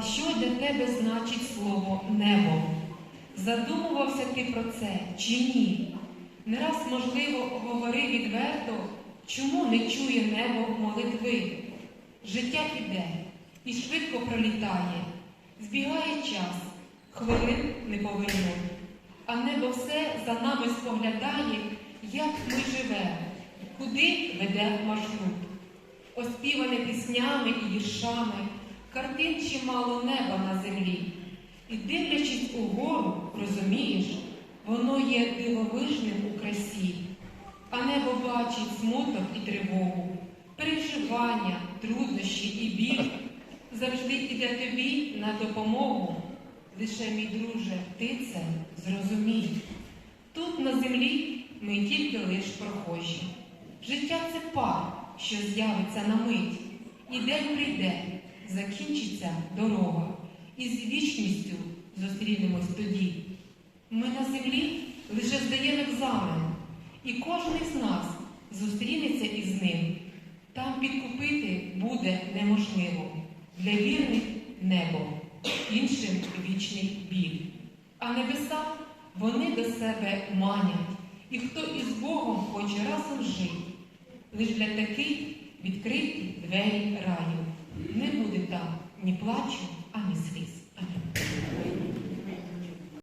А що для тебе значить слово небо? Задумувався ти про це чи ні? Не раз, можливо, говори відверто, чому не чує небо молитви? Життя іде і швидко пролітає, збігає час, хвилин не повернуть. А небо все за нами споглядає, як ми живемо, куди веде маршрут. Оспіване піснями і віршами, картин чимало неба на землі. І дивлячись угору, розумієш, воно є дивовижним у красі, а небо бачить смуток і тривогу, переживання, труднощі і біль. Завжди іде тобі на допомогу. Лише, мій друже, ти це зрозумій. Тут на землі ми тільки лиш прохожі. Життя це пар, що з'явиться на мить, і день прийде, закінчиться дорога, і з вічністю зустрінемось тоді. Ми на землі лише здаємо екзамен, і кожен із нас зустрінеться із ним. Там підкупити буде неможливо. Для вірних небо, іншим вічний біль. А небеса вони до себе манять, і хто із Богом хоче разом жити. Лиш для таких відкриті двері раю. Не